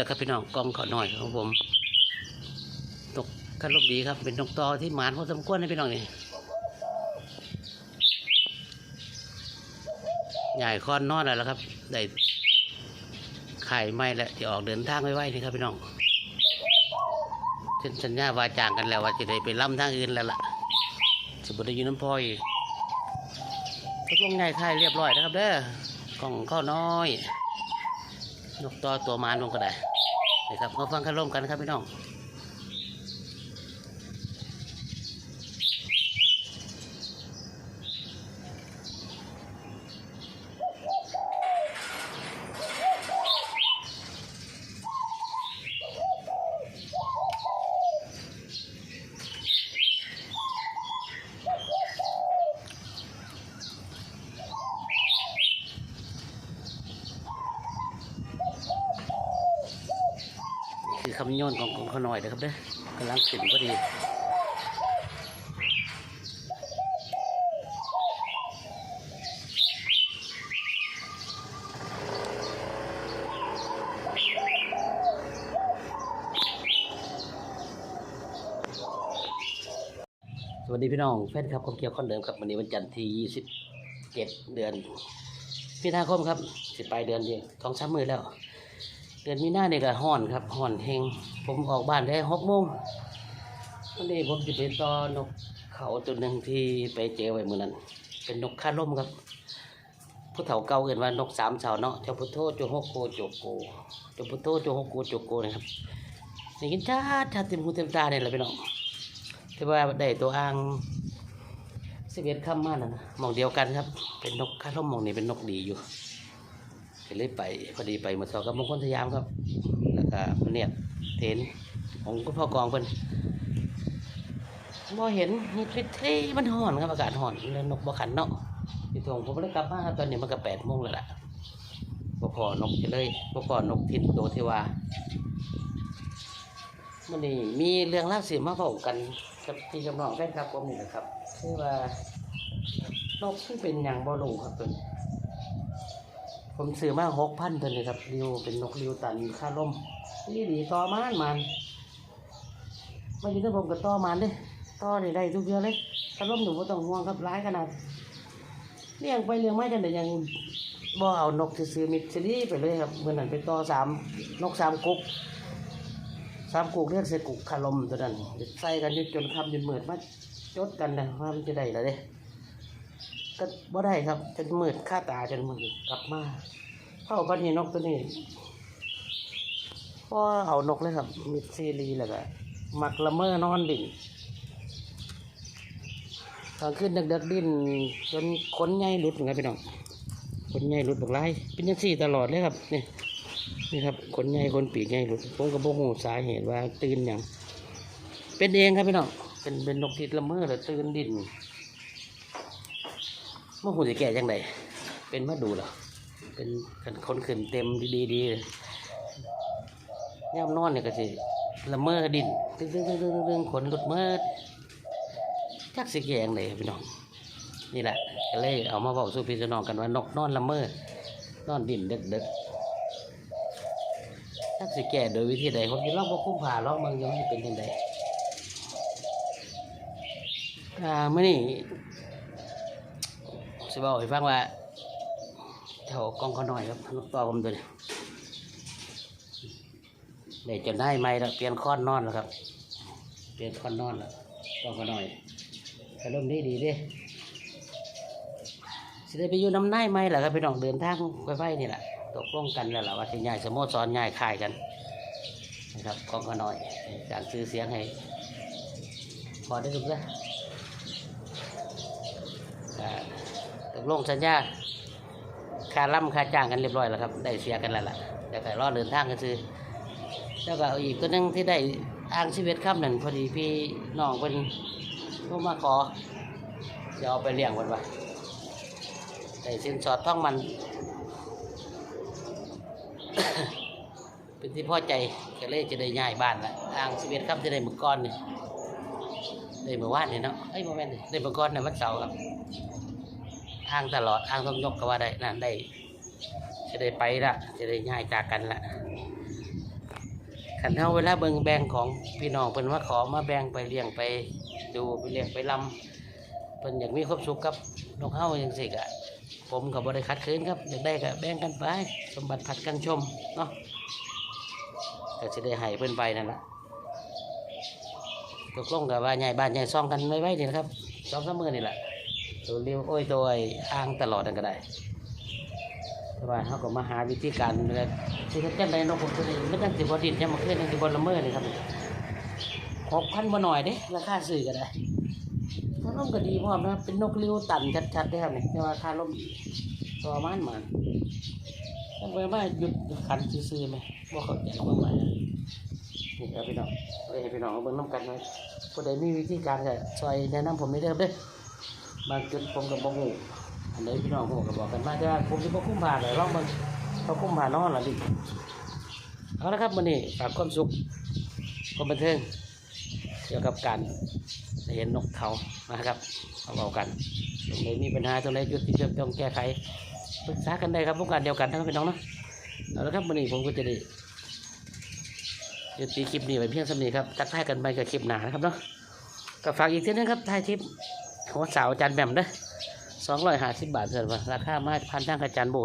แหละครับพี่น้องกองเขาหน่อยของผมนกคันลมดีครับ เป็นนกตอที่หมานพอสมควรนะพี่น้องนี่ใหญ่คอนนอนแล้วครับ ได้ไข่ไม่แล้วที่ออกเดินทางไว้ๆนี่ครับพี่น้องเช่นสัญญาวาจางกันแล้วว่าจะได้ไปล่ำทางอื่นแล้วล่ะสมบูรณ์อยู่น้ำพอยตกลงใหญ่ไข่เรียบร้อยนะครับเด้อกล่องข้าวน้อย นกตัวตัวมานลงก็ได้นะครับมาฟังคารมกันครับพี่น้อง คือคำโยนของของขน่อยนะครับเด้อกำลังขึ้นพอดีสวัสดีพี่น้องแฟนครับของเกียวข้อนเดิมครับวันนี้วันจันทร์ที่ 27 เดือนมีนาคมครับสิปลายเดือนเดียวท้องช้ำมือแล้ว เดือนมีนาเนี่ยก็ห้อนครับห้อนเฮงผมออกบ้านได้หกโมงวันนี้ผมจะไปตอนกเขาตัวหนึ่งที่ไปเจอไว้เมื่อนั้น เป็นนกคาร่มครับ ผู้เฒ่าเก่าเอ่นว่านกสามเสาเนาะเจ้าพุทโธโจโฮโกโจโกเจ้าพุทโธโจโฮโกโจโกนะครับนี่กินชาติชาติเต็มหูเต็มตาเนี่ยแหละพี่น้องที่ว่าได้ตัวอ่างสิบเอ็ดคำมานั่นนะมองเดียวกันครับ เป็นนกคาร่มมองนี้เป็นนกดีอยู่ ก็เลยไปพอดีไปมาสอบกับมงคลสยามครับแล้วก็เนี่ยเห็นของคุณพ่อกองเพิ่นบ่เห็นนี่ทริทรีมันห่อนครับอากาศห่อนแล้วนกบ่ขันเนาะที่ทงผมเลยกลับมาครับตอนนี้มันก็แปดโมงแล้วล่ะบ่พอนกเลยบ่พอนกทินโตเทวามันนี่มีเรื่องเล่าสิมาเฝ้ากันกับพี่จำลองแฟนครับผมนี่นะครับคือว่านกที่เป็นอย่างบ่รู้ครับตัวนี้ ผมซื้อมาหกพันตัวนี้ครับริวเป็นนกริวตันค่าล่มนี่ดีต่อมานมันมาอยู่ที่ผมกับต่อมันเด้ต่อนี่ได้ทุกเดือนเลยค่าล่มหนูไม่ต้องห่วงครับร้ายขนาดเลี้ยงไปเลี้ยงไม่จังแต่ยังบ่เอานกซื้อมิดซีรีไปเลยครับเมื่อนั้นไปต่อสามนกสามกุกสามกุกเรียกเสกุกคาลมตัวนั้นใส่กันจนจนคำจนเหมือดมาจดกันนะว่ามันจะได้แล้วเด้ ก็บ่ได้ครับจนมืดค่าตาจนมืดกลับมาเข้าพันเห็นนกตัวนี้พอเอานกเลยครับมิดซีรีแล้วก็มักละเมอนอนดิ่งตอนขึ้นเด็กๆดิ้นจนขนใหญ่หลุดเหมือนกันพี่น้องขนใหญ่หลุดบอกไรเป็นยังสี่ตลอดเลยครับนี่นี่ครับขนใหญ่ขนปีกใหญ่หลุดผมก็บ่ฮู้สาเหตุว่าตื่นหยังเป็นเองครับพี่น้องเป็นเป็นนกที่ละเมอแล้วตื่นดิ้น เมื่อคุณจะแก่ยังไงเป็นมาดูเหรอเป็นคนขึ้นเต็มดีดีเลยย่ำนอนเนี่ยก็สิละเมอดินตึ้งตึ้งตึ้งตึ้งตึ้งขนหลุดเมิดจักสิแก่ยังไงพี่น้องนี่แหละก็เลยเอามาบอกสู่พี่น้องกันว่านกนอนละเมอนอนดินเด็กเด็กๆจักสิแก่โดยวิธีใดผมจะลองพวกคุ้มผ่าลองเมืองยังไม่เป็นยังไงอ่าเมื่อนี้ สิบอกให้ฟังว่าแถวกองเขาหน่อยครับนกตัวผมตัวนี้เดี๋ยวจะได้ไม่แล้วเปลี่ยนค้อนนอนแล้วครับ เปลี่ยนค้อนนอนแล้วกองเขาหน่อยกระลมดีดีดิสิได้ไปอยู่น้ำนาไหมล่ะครับพี่น้องเดินทางไปไฟนี่แหละตกลงกันแล้วล่ะว่าสิย้ายสโมสรย้ายค่ายกันนะครับกองเขาหน่อยการซื้อเสียงให้พอได้ทุกท่าอ่าต กลงสัญญาค่าล่ำค่าจ้างกันเรียบร้อยแล้วครับ ได้เสียกันแล้วล่ะเดี๋ยวก็รอเดินทางกันซื้อแล้วก็อีกตัวหนึงที่ได้อ้างชีวิตค่ำหนึ่งพอดีพี่น้องเป็นก็มาขอจะเอาไปเลี้ยงวันวะได้สินสอดท่องมัน เป็นที่พอใจก็เลยจะได้ย้ายบ้านละอ้างชีวิตค่ำที่ได้เมื่อก่อนนี่ได้เมื่อวานนี่เนาะเอ้ยโมเมนต์ได้เมื่อก่อนเนี่ยวันเสาร์ครับ ทางตลอดทางต้องยกก็ว่าได้นั่นได้จะได้ไปละจะได้ง่ายจากกันละขันเท่าเวลาเบิงแบ่งของพี่น้องเพิ่นว่าขอมาแบ่งไปเลี้ยงไปดูไปเลี้ยงไปลำเพิ่นอย่ากมีความสุขกับนกเฮาจังซี่ก็ผมก็บ่ได้คัดคืนครับอยากได้ก็แบ่งกันไป สมบัติผัดกันชมเนาะก็สิได้ให้เพิ่นไปนั่นล่ะตกลงกับว่าใหญ่บ้านใหญ่ซองกันไว้ไว้นี่นะครับสองสามมือนี่แหละ ตัวเลี้ยวโอ้ยตัวอ้างตลอดนั่นก็ได้แต่ว่าเขาก็มาหาวิธีการเลยที่เขาจังไดนกผมตัวนี้ไม่ตั้งสิบดินจะมาขึ้นตั้งสิบละเมอเลยครับหกพันบ่หน่อยเด้ราคาซื้อก็ได้ถ้าล่มก็ดีพร้อมนะครับเป็นนกริ้วตันชัดๆได้ครับเนี่แต่ว่าค่าล่มตัวมันมันต้องไปว่าหยุดหยุดขันซื้อไหมว่าเขาจความหมายนี่ครับพี่น้องเลยให้พี่น้องเอาเบิ่งน้ำกันเลยผู้ใดมีวิธีการก็ช่วยแนะนำผมได้เด้อเด้อ บางจุดผมก็บ่ฮู้อันนี้พี่น้องผมก็บอกกันมาแต่ว่าผมจะบ่คุ้มผ่านเลยลองมันเขาคุ้มผ่านนอนละดิเอาละครับวันนี้ฝากความสุขความบันเทิงเกี่ยวกับการเห็นนกเขานะครับเอาเอากันตรงไหนมีปัญหาตรงไหนจุดที่จะต้องแก้ไขปรึกษากันได้ครับพวกการเดียวกันนะครับพี่น้องนะเอาละครับวันนี้ผมก็จะได้ยุติคลิปนี้ไว้เพียงสำนี้ครับทักทายกันไปกับคลิปหนานะครับเนาะก็ฝากอีกทีนึงครับท้ายคลิป หัวสาวอาจารย์แบมเด้อสองร้อยห้าสิบบาทเท่านั้นวะราคามาพันทางอาจารย์โบ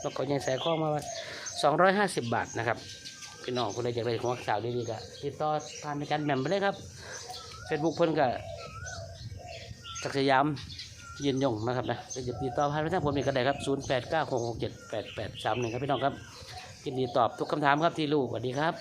แล้วก็ยังใส่ข้อมาว่าสองร้อยห้าสิบบาทนะครับพี่น้องคนใดอยากได้ของสาวดีๆก็ติดต่อผ่านอาจารย์แหม่มไปเลยครับเฟซบุ๊กเพิ่นก็ศักดิ์สยามยืนยงนะครับนะจะติดต่อผ่านไปทางผมนี่ก็ได้ครับศูนย์แปดเก้าหกหกเจ็ดแปดแปดสามหนึ่งครับพี่น้องครับยินดีตอบทุกคำถามครับที่ลูกสวัสดีครับ